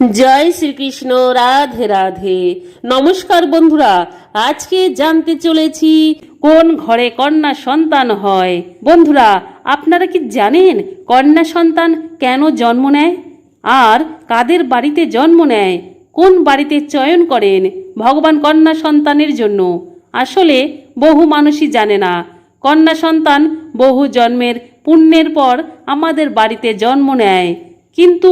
জয় শ্রীকৃষ্ণ, রাধে রাধে। নমস্কার বন্ধুরা, আজকে জানতে চলেছি কোন ঘরে কন্যা সন্তান হয়। বন্ধুরা, আপনারা কি জানেন কন্যা সন্তান কেন জন্ম নেয়? আর কাদের বাড়িতে জন্ম নেয়? কোন বাড়িতে চয়ন করেন ভগবান কন্যা সন্তানের জন্য? আসলে বহু মানুষই জানে না। কন্যা সন্তান বহু জন্মের পুণ্যের পর আমাদের বাড়িতে জন্ম নেয়। কিন্তু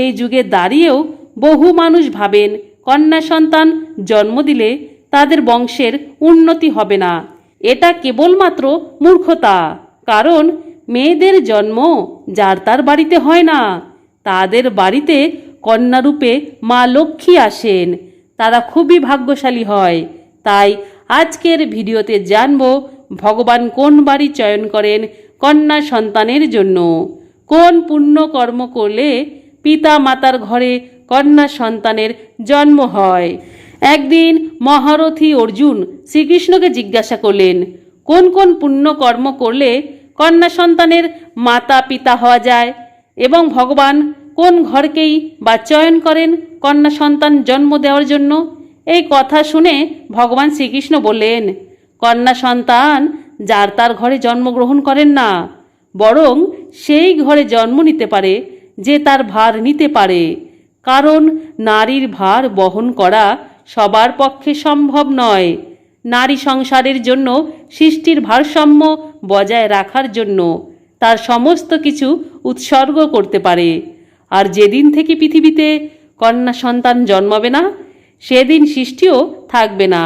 এই যুগে দাঁড়িয়েও বহু মানুষ ভাবেন কন্যা সন্তান জন্ম দিলে তাদের বংশের উন্নতি হবে না। এটা কেবলমাত্র মূর্খতা। কারণ মেয়েদের জন্ম যার তার বাড়িতে হয় না। তাদের বাড়িতে কন্যারূপে মা লক্ষ্মী আসেন। তারা খুবই ভাগ্যশালী হয়। তাই আজকের ভিডিওতে জানব ভগবান কোন বাড়ি চয়ন করেন কন্যা সন্তানের জন্য। কোন পুণ্য কর্ম করলে পিতা মাতার ঘরে কন্যা সন্তানের জন্ম হয়? একদিন মহারথী অর্জুন শ্রীকৃষ্ণকে জিজ্ঞাসা করলেন, কোন কোন পুণ্য কর্ম করলে কন্যা সন্তানের মাতা পিতা হওয়া যায়? এবং ভগবান কোন ঘরকেই বা চয়ন করেন কন্যা সন্তান জন্ম দেওয়ার জন্য? এই কথা শুনে ভগবান শ্রীকৃষ্ণ বললেন, কন্যা সন্তান যার তার ঘরে জন্মগ্রহণ করেন না, বরং সেই ঘরে জন্ম নিতে পারে যে তার ভার নিতে পারে। কারণ নারীর ভার বহন করা সবার পক্ষে সম্ভব নয়। নারী সংসারের জন্য সৃষ্টির ভারসাম্য বজায় রাখার জন্য তার সমস্ত কিছু উৎসর্গ করতে পারে। আর যেদিন থেকে পৃথিবীতে কন্যা সন্তান জন্মাবে না, সেদিন সৃষ্টিও থাকবে না।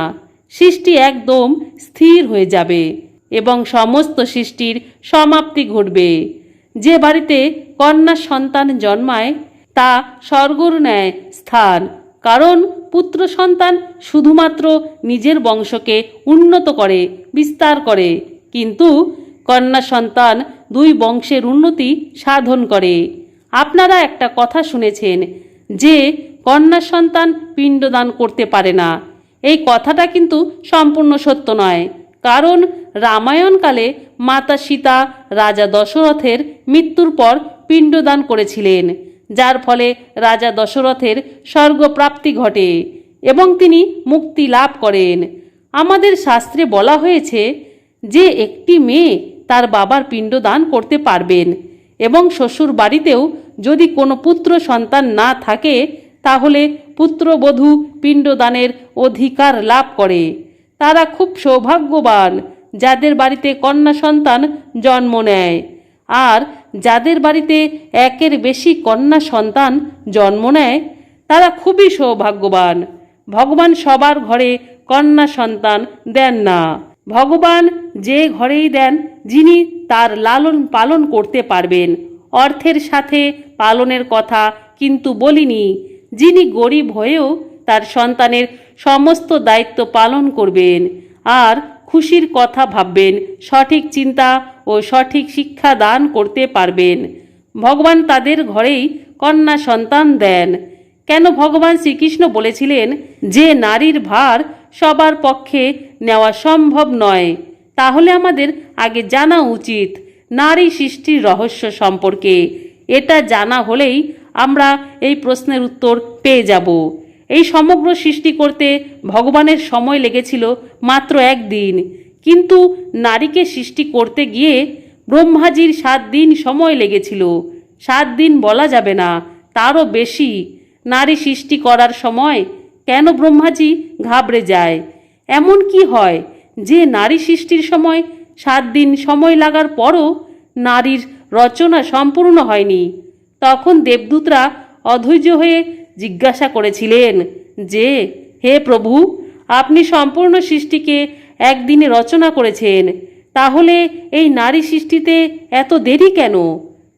সৃষ্টি একদম স্থির হয়ে যাবে এবং সমস্ত সৃষ্টির সমাপ্তি ঘটবে। যে বাড়িতে কন্যা সন্তান জন্মায়, তা স্বর্গর ন্যায় স্থান। কারণ পুত্র সন্তান শুধুমাত্র নিজের বংশকে উন্নত করে, বিস্তার করে। কিন্তু কন্যা সন্তান দুই বংশের উন্নতি সাধন করে। আপনারা একটা কথা শুনেছেন যে, কন্যা সন্তান পিণ্ডদান করতে পারে না। এই কথাটা কিন্তু সম্পূর্ণ সত্য নয়। কারণ রামায়ণকালে মাতা সীতা, রাজা দশরথের মৃত্যুর পর পিণ্ডদান করেছিলেন, যার ফলে রাজা দশরথের স্বর্গপ্রাপ্তি ঘটে এবং তিনি মুক্তি লাভ করেন। আমাদের শাস্ত্রে বলা হয়েছে, যে একটি মেয়ে তার বাবার পিণ্ডদান করতে পারবেন এবং শ্বশুর বাড়িতেও যদি কোনো পুত্র সন্তান না থাকে, তাহলে পুত্রবধূ পিণ্ডদানের অধিকার লাভ করে। তারা খুব সৌভাগ্যবান, যাদের বাড়িতে কন্যা সন্তান জন্ম নেয়। আর যাদের বাড়িতে একের বেশি কন্যা সন্তান জন্ম নেয়, তারা খুবই সৌভাগ্যবান। ভগবান সবার ঘরে কন্যা সন্তান দেন না। ভগবান যে ঘরেই দেন, যিনি তার লালন পালন করতে পারবেন। অর্থের সাথে পালনের কথা কিন্তু বলিনি। যিনি গরিব হয়েও তার সন্তানের সমস্ত দায়িত্ব পালন করবেন আর খুশির কথা ভাববেন, সঠিক চিন্তা ও সঠিক শিক্ষা দান করতে পারবেন। ভগবান তাদের ঘরেই কন্যা সন্তান দেন। কেন ভগবান শ্রীকৃষ্ণ বলেছিলেন যে নারীর ভার সবার পক্ষে নেওয়া সম্ভব নয়? তাহলে আমাদের আগে জানা উচিত নারী সৃষ্টির রহস্য সম্পর্কে। এটা জানা হলেই আমরা এই প্রশ্নের উত্তর পেয়ে যাব। এই সমগ্র সৃষ্টি করতে ভগবানের সময় লেগেছিল মাত্র একদিন। কিন্তু নারীকে সৃষ্টি করতে গিয়ে ব্রহ্মাজির সাত দিন সময় লেগেছিল। সাত দিন বলা যাবে না, তারও বেশি। নারী সৃষ্টি করার সময় কেন ব্রহ্মাজি ঘাবড়ে যায়? এমন কি হয় যে নারী সৃষ্টির সময় সাত দিন সময় লাগার পরও নারীর রচনা সম্পূর্ণ হয়নি? তখন দেবদূতরা অধৈর্য হয়ে জিজ্ঞাসা করেছিলেন যে, হে প্রভু, আপনি সম্পূর্ণ সৃষ্টিকে একদিনে রচনা করেছেন, তাহলে এই নারী সৃষ্টিতে এত দেরি কেন?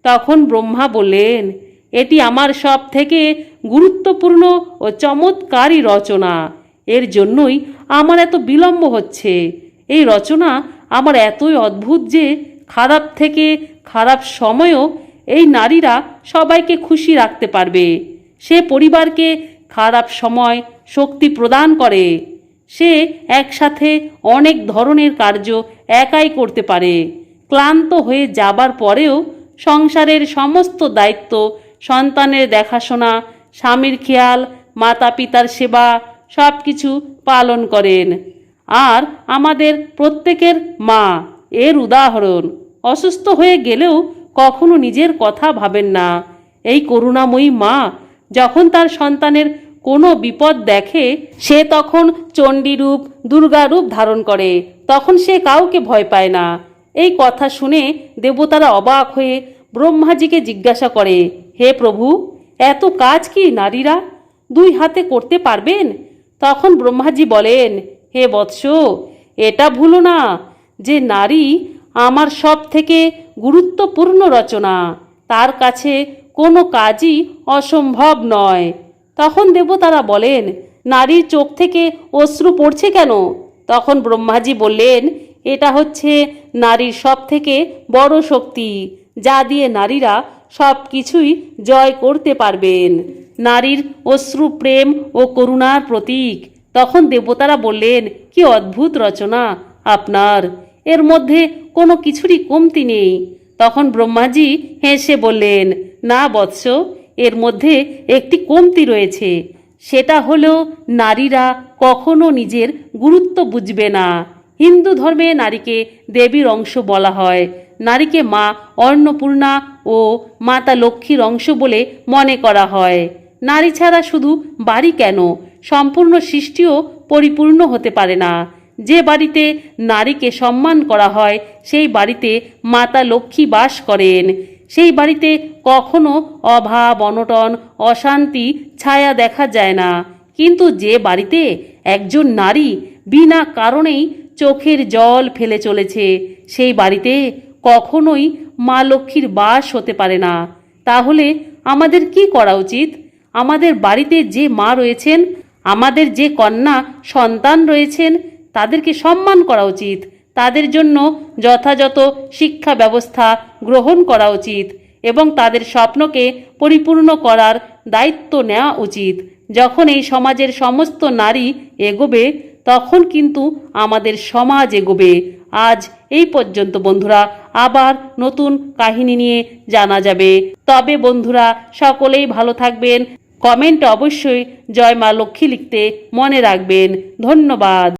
তখন ব্রহ্মা বললেন, এটি আমার সব থেকে গুরুত্বপূর্ণ ও চমৎকারী রচনা। এর জন্যই আমার এত বিলম্ব হচ্ছে। এই রচনা আমার এতই অদ্ভুত যে, খারাপ থেকে খারাপ সময়ও এই নারীরা সবাইকে খুশি রাখতে পারবে। সে পরিবারকে খারাপ সময় শক্তি প্রদান করে। সে একসাথে অনেক ধরনের কার্য একাই করতে পারে। ক্লান্ত হয়ে যাবার পরেও সংসারের সমস্ত দায়িত্ব, সন্তানের দেখাশোনা, স্বামীর খেয়াল মাতা পিতার সেবা সব কিছু পালন করেন। আর আমাদের প্রত্যেকের মা এর উদাহরণ, অসুস্থ হয়ে গেলেও কখনো নিজের কথা ভাবেন না। এই করুণাময়ী মা যখন তার সন্তানের কোনো বিপদ দেখে, সে তখন চণ্ডীরূপ, দুর্গারূপ ধারণ করে। তখন সে কাউকে ভয় পায় না। এই কথা শুনে দেবতারা অবাক হয়ে ব্রহ্মাজিকে জিজ্ঞাসা করে, হে প্রভু, এত কাজ কি নারীরা দুই হাতে করতে পারবেন? তখন ব্রহ্মাজি বলেন, হে বৎস, এটা ভুলো না যে নারী আমার সব থেকে গুরুত্বপূর্ণ রচনা। তার কাছে কোনো কাজই অসম্ভব নয়। তখন দেবতারা বলেন, নারীর চোখ থেকে অশ্রু পড়ছে কেন? তখন ব্রহ্মাজি বললেন, এটা হচ্ছে নারীর সব থেকে বড় শক্তি, যা দিয়ে নারীরা সব কিছুই জয় করতে পারবেন। নারীর অশ্রু প্রেম ও করুণার প্রতীক। তখন দেবতারা বললেন, কি অদ্ভুত রচনা আপনার। এর মধ্যে কোনো কিছুরই কমতি নেই। তখন ব্রহ্মাজি হেসে বললেন, না বৎস, এর মধ্যে একটি কমতি রয়েছে। সেটা হলো নারীরা কখনো নিজের গুরুত্ব বুঝবে না। হিন্দু ধর্মে নারীকে দেবীর অংশ বলা হয়। নারীকে মা অন্নপূর্ণা ও মাতা লক্ষ্মীর অংশ বলে মনে করা হয়। নারী ছাড়া শুধু বাড়ি কেন? সম্পূর্ণ সৃষ্টিও পরিপূর্ণ হতে পারে না। যে বাড়িতে নারীকে সম্মান করা হয়, সেই বাড়িতে মাতা লক্ষ্মী বাস করেন। সেই বাড়িতে কখনো অভাব, অনটন, অশান্তি, ছায়া দেখা যায় না। কিন্তু যে বাড়িতে একজন নারী বিনা কারণেই চোখের জল ফেলে চলেছে, সেই বাড়িতে কখনোই মা লক্ষ্মীর বাস হতে পারে না। তাহলে আমাদের কি করা উচিত? আমাদের বাড়িতে যে মা রয়েছেন, আমাদের যে কন্যা সন্তান রয়েছেন তাদেরকে সম্মান করা উচিত। তাদের জন্য যথাযথ শিক্ষা ব্যবস্থা গ্রহণ করা উচিত এবং তাদের স্বপ্নকে পরিপূর্ণ করার দায়িত্ব নেওয়া উচিত। যখন এই সমাজের সমস্ত নারী এগোবে, তখন কিন্তু আমাদের সমাজ এগোবে। আজ এই পর্যন্ত বন্ধুরা, আবার নতুন কাহিনী নিয়ে জানা যাবে। তবে বন্ধুরা, সকলেই ভালো থাকবেন। কমেন্ট অবশ্যই জয় মা লক্ষ্মী লিখতে মনে রাখবেন। ধন্যবাদ।